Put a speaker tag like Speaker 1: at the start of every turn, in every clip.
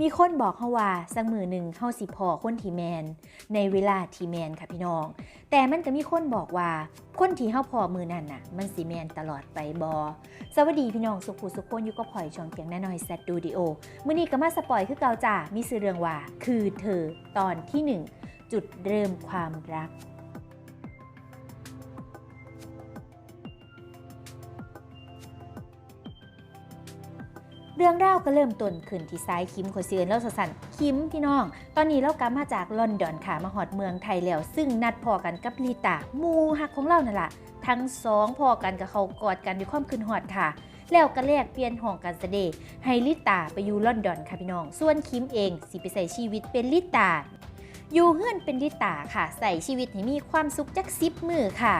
Speaker 1: มีคนบอกเฮาว่าสักมือหนึ่งเฮาสิพอคนที่แมน ในเวลาที่แมนค่ะพี่น้อง แต่มันก็มีคนบอกว่า คนที่เฮาพอมือนั่นน่ะ มันสิแมนตลอดไปบอสวัสดีพี่น้องสุขุสุขคนอยู่กับพอยช่องเกียงแน้าน้อยแซดดูดิโอมื้อนี้ก็มาสปอยคือเก่าจ้ามีสื่อเรื่องว่า คือเธอตอนที่หนึ่งจุดเริ่มความรัก รื่องราวก็เริ่มต้นขึ้นที่ซ้ายคิมขอเสือนเล่าสันๆคิมพี่น้อง ตอนนี้เรากลับมาจากลอนดอนค่ะมาหอดเมืองไทยแล้ว ซึ่งนัดพอกันกับลีตามูฮักของเรานั่นแหละทั้งสองพอกันกับเขากอดกันด้วยความคืนหอดค่ะ แล้วก็แลกเปลี่ยนห้องกันเสดให้ลิตาไปอยู่ลอนดอนค่ะพี่น้อง ส่วนคิมเองสิไปใส่ชีวิตเป็นลิตาอยู่เฮือนเป็นลิตาค่ะ ใส่ชีวิตให้มีความสุขจักซิบมือค่ะ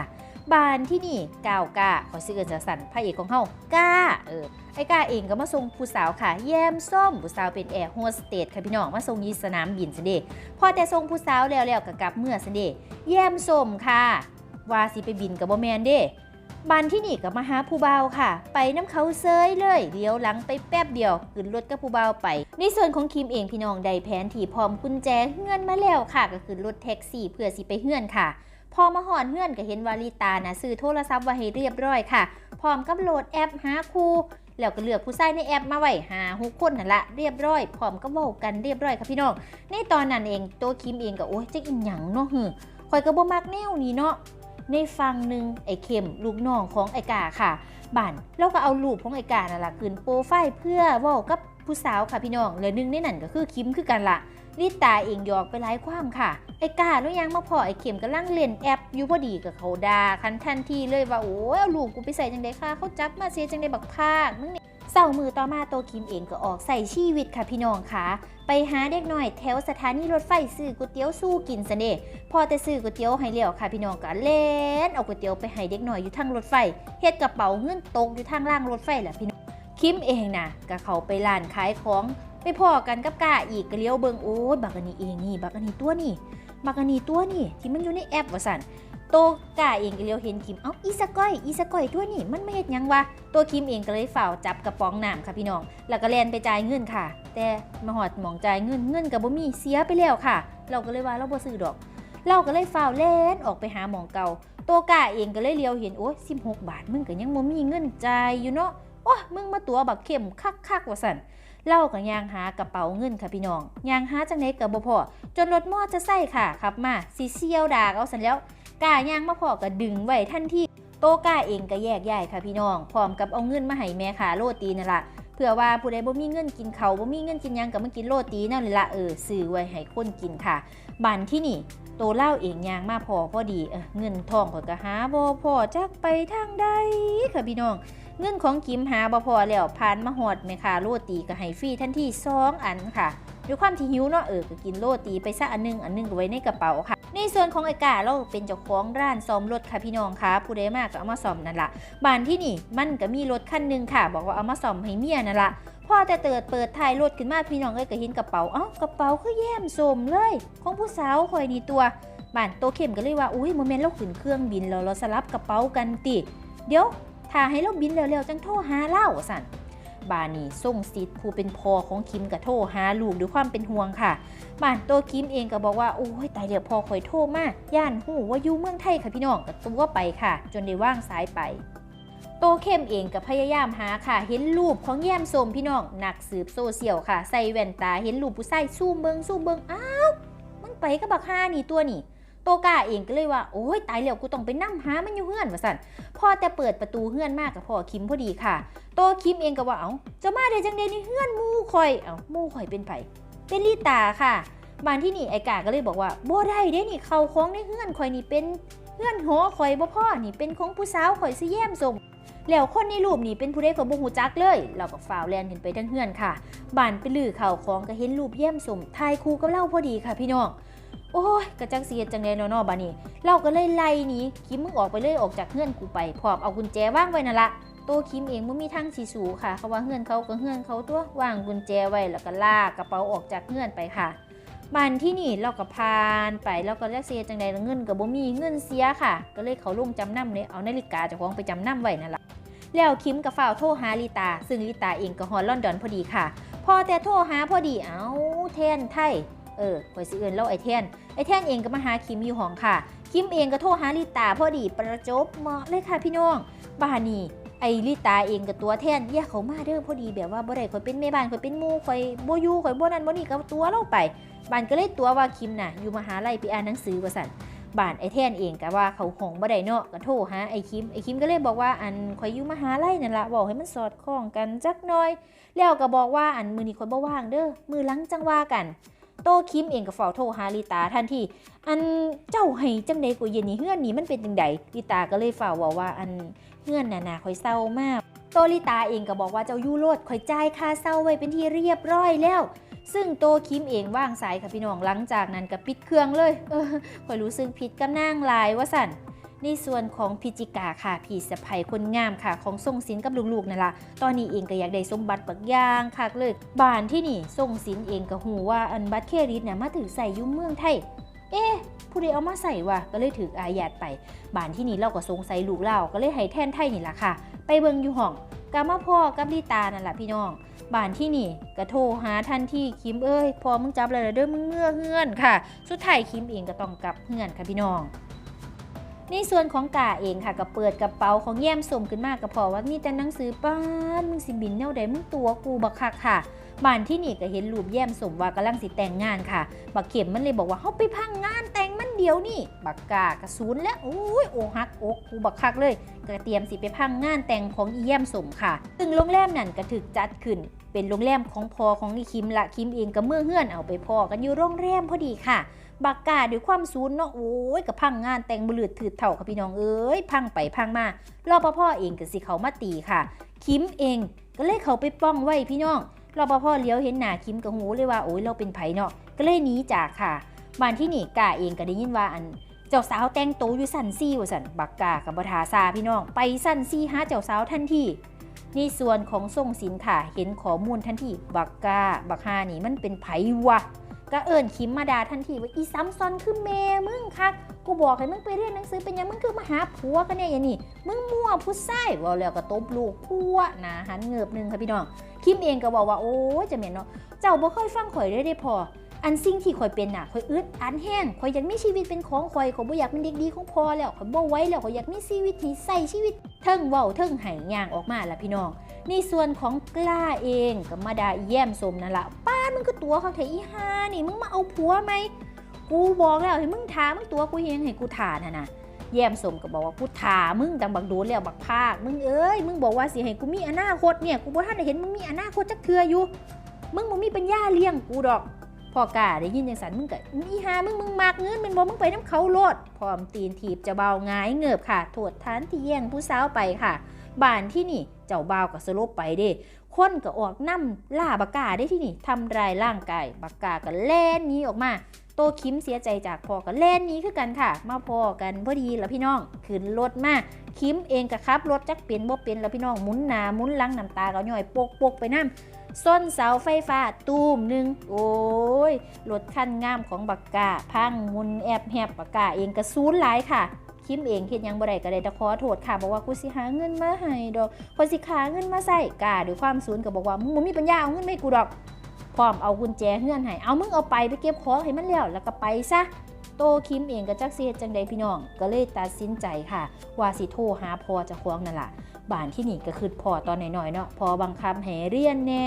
Speaker 1: บานที่นี่ก้าวกาขอซื้อเอินจะสันพระเอกของเฮากาเออไอ้กาเองก็มาส่งผู้สาวค่ะ แยมส้มผู้สาวเป็นแอร์โฮสเตสค่ะพี่น้องมาส่งยีสนามบินซะเดพอแต่ส่งผู้สาวแล้วแล้วก็กลับเมื่อซะเดแยมส้มค่ะว่าสิไปบินกับบ่แมนเด้บันที่นี่ก็มาหาผู้เบาค่ะ ไปน้ำเขาเซยเลยเลี้ยวหลังไปแป๊บเดียวขึ้นรถกับผู้เบาไป ในส่วนของคิมเองพี่น้องได้แผนที่พร้อมกุญแจเฮือนมาแล้วค่ะ ก็คือรถแท็กซี่เพื่อสิไปเฮือนค่ะ พอมาหอนเฮือนก็เห็นวาลิตานะซื้อโทรศัพท์ไว้ให้เรียบร้อยค่ะ พร้อมกับโหลดแอปหาคู่แล้วก็เลือกผู้ชายในแอปมาไว้หาหุกคนนั่นละเรียบร้อย พร้อมก็เว้ากันเรียบร้อยค่ะพี่น้องในตอนนั้นเองตัวคิมเองก็โอ้ยจะอินหยังเนาะหือคอยก็บ่มักแนวนี้เนาะในฟังหนึ่งไอ้เข็มลูกน้องของไอ้กาค่ะ บ้านเราก็เอารูปของไอ้กานั่นล่ะขึ้นโปรไฟล์เพื่อว้ากับ ผู้สาวค่ะพี่น้องแล้วหนึงในนั้นก็คือคิมคือกันละลิตาเองหยอกไปหลายความค่ะ ไอ้กาแล้วยังมาพอไอ้เข็มกำลังเล่นแอปอยู่พอดีกับเขาดาคันทันทีเลยว่าโอ้ยเอาลูกกูไปใส่จังไดค่ะเขาจับมาเสียจังไดบักพากมึงเนี่ยเศร้ามือต่อมาโตคิมเองก็ออกใส่ชีวิตค่ะพี่น้องค่ะ ไปหาเด็กหน่อยแถวสถานีรถไฟซื้อก๋วยเตี๋ยวสู้กินซะเด้พอแต่ซื้อก๋วยเตี๋ยวให้เลี้ยวค่ะพี่น้องก็เล่นเอาก๋วยเตี๋ยวไปให้เด็กหน่อยอยู่ทางรถไฟเฮ็ดกระเป๋าเงินตกอยู่ทางล่างรถไฟแหละพี่น คิมเองนะก็เขาไปร้านขายของไปพอกันกับกาอีกก็เลี้ยวเบิงโอ้ยบักอันนี้เองนี่บักอันนี้ตัวนี่บักอันนี้ตัวนี่ที่มันอยู่ในแอปว่าสั่นโตกาเองก็เลี้ยวเห็นคิมเอ้าอีสก้อยอีสก้อยตัวนี่มันไม่เฮ็ดหยังวะตัวคิมเองก็เลยฝ่าจับกระป๋องน้ำค่ะพี่น้อง แล้วก็แลนไปจ่ายเงินค่ะ แต่มาหอดหมองจ่ายเงินเงินกับบ่มีเสียไปแล้วค่ะ เราก็เลยว่าเราบ่ซื้อดอก เราก็เลยฝ่าแล่นออกไปหาหมองเก่าตัวกาเองก็เลยเลี้ยวเห็นโอ้ย16 บาทมึงก็ยังบ่มีเงินจ่ายอยู่เนาะ โอ้มึงมาตัวบักเข้มคักๆว่าสันเราก็ย่างหากระเป๋าเงินค่ะพี่น้องยางหาจังไดก็บ่พอจนรถมอจะใส่ค่ะขับมาสิเซียวดาเอาสันแล้วกายางมาพอก็ดึงไว้ทันทีโตก้าเองก็แยกย้ายค่ะพี่น้อง พร้อมกับเอาเงินมาให้แม่ค้าโรตีนั่นละเผื่อว่าผู้ใดบ่มีเงินกินเขาบ่มีเงินกินยังก็มากินโรตีนั่นเลยละเออซื้อไว้ให้คนกินค่ะบันที่นี่ โตเล่าเองยางมาพอพอดีเออเงินทองข่อยก็หาบ่พอจักไปทางใดค่ะพี่น้อง เงินของกิมหาบ่พอแล้วผ่านมาฮอดแม่ค้าโรตีก็ให้ฟรีทันทีสองอันค่ะด้วยความที่หิวเนาะเออก็กินโรตีไปซะอันหนึงอันหนึงก็ไว้ในกระเป๋าค่ะ ในส่วนของไอ้กาเราเป็นเจ้าของร้านซ่อมรถค่ะพี่น้องค่ะผู้ใดมากก็เอามาซ่อมนั่นล่ะบ้านที่นี่มันก็มีรถคันหนึงค่ะ บอกว่าเอามาซ่อมให้เมียนั่นละ พ่อแต่เติดเปิดท้ายรถขึ้นมาพี่น้องเอ้ยก็เห็นกระเป๋าเอ้ากระเป๋าคือแย้มสมเลย ของผู้สาวคอยนี่ตัวบ้านโตเข้มก็เลยว่าอุ้ยโมเมนต์เราขึ้นเครื่องบินแล้วเราสลับกระเป๋ากันติเดี๋ยวถ้าให้เราบินเร็วๆจังโทรหาเล่าสั่นบานีส่งซิดผู้เป็นพ่อของคิมก็โทรหาลูกด้วยความเป็นห่วงค่ะบ้านโตคิมเองก็บอกว่าโอ้ยตายเดี๋ยวพอคอยโทรมาย่านหูว่าอยู่เมืองไทยค่ะพี่น้องก็ตัวไปค่ะ จนได้ว่างสายไป โตเข้มเองก็พยายามหาค่ะ เห็นรูปของแย้มสมพี่น้องนักสืบโซเชียลค่ะ ใส่แว่นตาเห็นรูปผู้ชายซูมเบิงซูมเบิงอ้าวมันไปกับบักฮานี่ตัวนี่โตกาเองก็เลยว่าโอ้ยตายแล้วกูต้องไปนั่งหามันอยู่เฮือนว่าสั่นพ่อแต่เปิดประตูเฮือนมากกับพ่อคิมพอดีค่ะ โตคิมเองก็ว่าเอ้าจะมาได้จังไดในเฮือนมู่ข่อยเอ้ามู่ข่อยเป็นไผเป็นลิตาค่ะบ้านที่นี่ไอ้กาก็เลยบอกว่าบ่ได้เด้นี่เขาของในเฮือนข่อยนี่เป็นเฮือนหอข่อยบ่พ่อนี่เป็นของผู้สาวข่อยสิแย้มสม แล้วคนในรูปนี่เป็นผู้ใดก็บ่ฮู้จักเลยเราก็ฝ่าวแลนเห็นไปทั้งเฮือนค่ะบานไปลือข่าวของก็เห็นรูปแย้มสมทายคู่กับเล่าพอดีค่ะพี่น้องโอ้ยกระจักเสียจังเลยนาะเนาะบานี้เราก็เลยไล่นี้คิมมึงออกไปเลยออกจากเฮือนกูไปพร้อมเอากุญแจว่างไว้นั่นละโตคิมเองมันมีทางสีสูค่ะเขาว่าเฮือนเขาก็เฮือนเขาตัววางกุญแจไว้แล้วก็ลากกระเป๋าออกจากเฮือนไปค่ะ บ้านที่นี่เราก็พานไปแล้วก็เรียกเสียจังใดเงินกับบ่มีเงินเสียค่ะ ก็เลยเขาลงจำนำเลยเอานาฬิกาจากของไปจำนำไว้นั่นแหละแล้วคิมกับฝ้าโทรหาลิตา ซึ่งลิตาเองก็ฮอนลอนดอนพอดีค่ะ พอแต่โทรหาพอดีเอาแทนไทยเออข่อยสิเอินเล่าไอ้แทนไอ้แทนเองก็มาหาคิมอยู่ห้องค่ะ คิมเองก็โทรหาลิตาพอดีประจบเหมาะเลยค่ะพี่น้องบ้านนี้ ไอลิตาเองกับตัวแทนแยกเขามาเด้อพอดีแบบว่าบ่ได้ข่อยเป็นแม่บ้านข่อยเป็นหมู่ข่อยบ่อยู่ข่อยบ่นั่นบ่นี่ก็ตัวเราไปบ้านก็เลยตัวว่าคิมน่ะ อยู่มหาลัยไปอ่านหนังสือว่าซั่นบ้านไอแทนเองก็ว่าเขาห้องบ่ได้เนาะก็โทรหาไอคิมไอคิมก็เลยบอกว่าอันข่อยอยู่มหาลัยนั่นละบอกให้มันสอดคล้องกันจักหน่อย แล้วก็บอกว่าอันมือนี้ข่อยบ่ว่างเด้อมือหลังจังว่ากัน โตคิมเองก็เฝ้าโทรหาลิตาทันทีอันเจ้าให้จังใดกูเย็นนี่เฮือนนี่มันเป็นจังใดลิตาก็เลยฝ่าว่าว่าอันเฮือนน่ะนะคอยเศร้ามากโตลิตาเองก็บอกว่าเจ้ายูโรดคอยจ่ายค่าเศร้าไว้เป็นที่เรียบร้อยแล้ว ซึ่งโตคิมเองว่างสายค่ะพี่น้องหลังจากนั้นก็ปิดเครื่องเลยเออคอยรู้สึกผิดกับนางลายว่าสั่น ในส่วนของพิจิกาค่ะพี่สะใภ้คนงามค่ะ ของทรงศิลป์กับลูกๆนั่นละตอนนี้เองก็อยากได้สมบัติบักย่างคักเลยบ้านที่นี่ทรงศิลป์เองก็หูว่าอันบัตรเครดิตเนี่ยมาถือใส่ยุ่เมืองไทย เอ๊ะผู้ใดเอามาใส่วะก็เลยถืออายัดไปบ้านที่นี่เราก็สงสัยลูกเราก็เลยให้แทนไทยนี่แหละค่ะ ไปเบิงอยู่ห้องกามาพ่อกับลิตานั่นแหละพี่น้องบ้านที่นี่ก็โทรหาทันที่คิมเอ้ยพอมึงจับเลยเด้อมึงเมื่อเฮือนค่ะ สุดท้ายคิมเองก็ต้องกลับเฮือนค่ะพี่น้อง ในส่วนของกาเองค่ะก็เปิดกระเป๋าของแย้มสมขึ้นมากก็พอว่ามีแต่หนังสือป้านมึงสิบินแนวใดมึงตัวกูบักคักค่ะบ้านที่นี่ก็เห็นรูปแย้มสมว่ากำลังสิแต่งงานค่ะ บักเข็มมันเลยบอกว่าเฮาไปพังงานแต่งมันเดียวนี่ บักกากระสูนแล้วโอ้ยโอหักอกกูบักคักเลยก็เตรียมสิไปพังงานแต่งของอีแย้มสมค่ะซึ่งโรงแรมนั่นก็ถึกจัดขึ้น เป็นโรงแรมของพอของอีคิมละคิมเองก็เมื่อเฮือนเอาไปพอกันอยู่โรงแรมพอดีค่ะบักกาด้วยความสูนเนาะโอ้ยกับพังงานแต่งบลืดถืดเถ่าค่ะพี่น้องเอ้ยพังไปพังมารอปภเองก็สิเขามาตีค่ะ คิมเองก็เลยเขาไปป้องไว้พี่น้องรอปภเลี้ยวเห็นหน้าคิมกับหูเลยว่าโอ้ยเราเป็นไผเนาะก็เลยหนีจากค่ะบ้านที่นี่กาเองก็ได้ยินว่าอันเจ้าสาวแต่งโตวอยู่สันซี่ว่าสันบักกากับบทาซาพี่น้อง ไปสันซี่หาเจ้าสาวทันที ในส่วนของทรงศิลป์ค่ะ เห็นข้อมูลทันทีบักกาบักฮานี่มันเป็นไผวะก็เอิญคิมมาดาทันทีว่าอีซ้ำซ้อนคือเมมึงคักกูบอกให้มึงไปเรียนหนังสือเป็นยังมึงคือมาหาผัวกันเนี่ยอย่างนี้มึงมั่วผู้ชายว่าแล้วก็ตบลูกผัวนะหันเงือบหนึงค่ะพี่น้องคิมเองก็บอกว่าโอ้จะเหม็นเนาะเจ้าบ่เคยฟังข่อยได้ได้พอ อันสิ่งที่ข่อยเป็นน่ะข่อยอึดอันแห้งข่อยอยากมีชีวิตเป็นของข่อยข่อยบ่อยากเป็นเด็กดีของพ่อแล้วข่อยบ่ไว้แล้วข่อยอยากมีชีวิตที่ใส่ชีวิตเทิงเว้าเทิงไห้ย่างออกมาละพี่น้องในส่วนของกล้าเองก็มาดาอีแย้มสมนั่นละป้ามึงก็ตัวเขาแท้อีหานี่มึงมาเอาผัวไหมกูบอกแล้วให้มึงถามึงตัวกูเฮงให้กูถาน่ะนะแย้มสมก็บอกว่ากูถามึงจังบักโดนแล้วบักภาคมึงเอ้ยมึงบอกว่าสิให้กูมีอนาคตเนี่ยกูบ่ทันได้เห็นมึงมีอนาคตจักเทื่ออยู่ มึงบ่มีปัญญาเลี้ยงกูดอก พ่อกาได้ยินจังสันมึงก็อีหามึงมึงมากเงินมันบ่มึงไปน้ำเขาโลดพร้อมตีนถีบจะเบาหงายเงือบค่ะโทษทานที่แย่งผู้สาวไปค่ะบ้านที่นี่เจ้าบ่าวก็สลบไปเด้คนก็ออกน้ำล่าบักกาได้ที่นี่ทำลายร่างกายบักกาก็แล่นนี้ออกมา โตคิมเสียใจจากพ่อก็แล่นนี้คือกันค่ะ มาพอกันพอดีแล้วพี่น้องขึ้นรถมาคิมเองก็ขับรถจักเป็นบ่เป็นแล้วพี่น้องมุนหนามุนลังน้ำตาก็ย่อยปกปกไปน้ำ ส้นเสาไฟฟ้าตูมหนึ่งโอ้ยรถคันงามของบักกาพังมุนแอบแหบบักกาเองก็ซูนหลายค่ะคิมเองเฮ็ดหยังบ่ได้ก็ได้ต่ขอโทษค่ะบอกว่ากูสิหาเงินมาให้ดอกขอสิหาเงินมาใส่กาด้วยความสูนก็บอกว่ามึงบ่มีปัญญาเอาเงินมาให้กูดอก พร้อมเอากุญแจเฮือนให้เอามึงเอาไปไปเก็บของให้มันแล้วแล้วก็ไปซะโตคิมเองก็จักเสียจังใดพี่น้อง ก็เลยตัดสินใจค่ะ ว่าสิโทรหาพอจะควงนั่นล่ะ บ้านที่นี่ก็คือพอตอนหน่อยๆเนาะพอบังคับให้เรียนแน่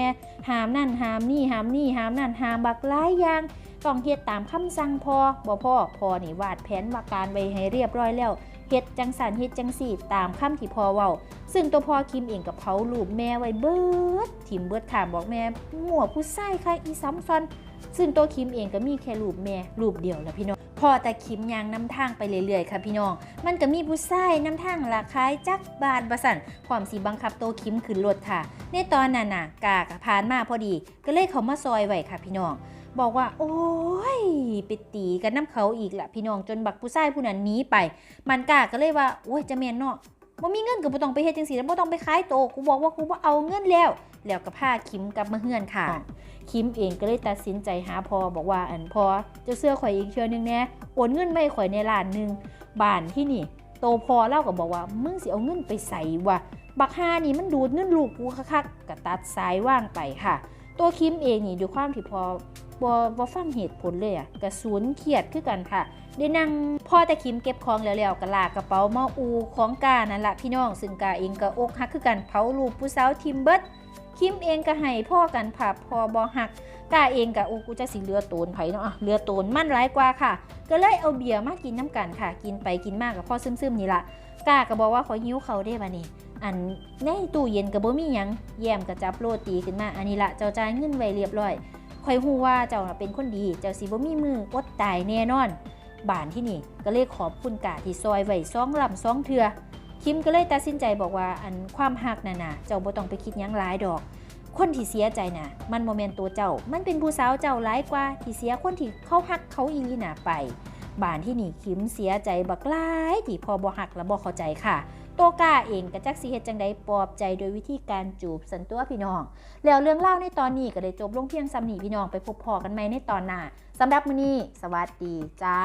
Speaker 1: หามนั่นหามนี่หามนี่หามนั่นหามบักหลายอย่างต้องเฮ็ดตามคำสั่งพอบ่พ่อพอนี่วาดแผนว่าการไว้ให้เรียบร้อยแล้วเฮ็ดจังสันเฮ็ดจังสี่ตามคำที่พอเว้า ซึ่งตัวพ่อคิมเองกับเผาลูกแม่ไว้เบิดทิมเบิดถามบอกแม่มั่วผู้ชายค่ะอีซ้ำซอน ซึ่งตัวคิมเองก็มีแค่รูปแม่รูปเดียวแหละพี่น้องพอแต่คิมยางนำทางไปเรื่อยๆค่ะพี่น้อง มันก็มีผู้ชายนำทางลาคล้ายจักบานประสันความสีบังคับโตคิมขึ้นรถค่ะ ในตอนนั้นน่ะกากะพานมาพอดี ก็เลยเขามาซอยไว้ค่ะพี่น้อง บอกว่า โอ้ยไปตีกันน้ำเขาอีกละพี่น้องจนบักผู้ชายผู้นั้นหนีไป มันกาก็เลยว่าโอ้ยจะแม่นเนาะ บ่มีเงินก็บ่ต้องไปเฮ็ดจังซี่แล้วบ่ต้องไปขายโตวกูบอกว่ากูบ่เอาเงินแล้ว แล้วก็พาคิมกลับมาเฮือนค่ะ คิมเองก็เลยตัดสินใจหาพอบอกว่าอันพอเจะเสื้อข่อยอีกเชือนึงแน่โอนเงินไม่ข่อยในล้านหนึงบ้านที่นี่ โตพอเล่าก็บอกว่ามึงสิเอาเงินไปใส่วะบักฮานี่มันดูดเงินลูกกูคักๆก็ตัดสายว่างไปค่ะ ตัวคิมเองนี่ด้วยความที่พอ บ่บ่ฟังเหตุผลเลยอะกระสุนเครียดคือกันค่ะได้นั่งพ่อแต่คิมเก็บของแล้วๆก็ลากกระเป๋ามาอูของกานั่นละพี่น้อง ซึ่งกาเองก็อกหักคือกันเผาลูกผู้สาวทิมเบิดคิมเองก็ให้พ่อกันผ่าพอบ่หักกาเองก็โอ้กูจะสิเหลือโตนไผเนาะอะเหลือโตนมั่นร้ายกว่าค่ะ ก็เลยเอาเบียร์มากินน้ำกันค่ะ กินไปกินมากกับพ่อซึมๆนี่ละกาก็บอกว่าขอหิวเขาได้บ่นี่อันในตู้เย็นก็บ่มีหยังแยมก็จับโรตีขึ้นมาอันนี้ละเจ้าจ่ายเงินไว้เรียบร้อย ข่อยฮู้ว่าเจ้าเป็นคนดี เจ้าสิบ่มีมืออดตายแน่นอน บานที่นี่ก็เลยขอบคุณกาที่ซอยไว้ซองลำซองเถือคิมก็เลยตัดสินใจบอกว่าอันความหักน่ะนะเจ้าบ่ต้องไปคิดยั้งหลายดอก คนที่เสียใจน่ะ มันโมเมนตัวเจ้า มันเป็นผู้สาวเจ้าหลายกว่าที่เสียคนที่เขาหักเขาอีลีน่ะไป บานที่นี่คิมเสียใจบักหลายที่พอบ่หักและบ่เข้าใจค่ะ ตัวกาเองก็จักสีเฮ็ดจังใดปลอบใจโดยวิธีการจูบสันตัวพี่น้อง แล้วเรื่องเล่าในตอนนี้ก็เลยจบลงเพียงสำนีพี่น้องไปพบพอกันไหมในตอนหน้าสำหรับมื้อนี้ สวัสดีจ้า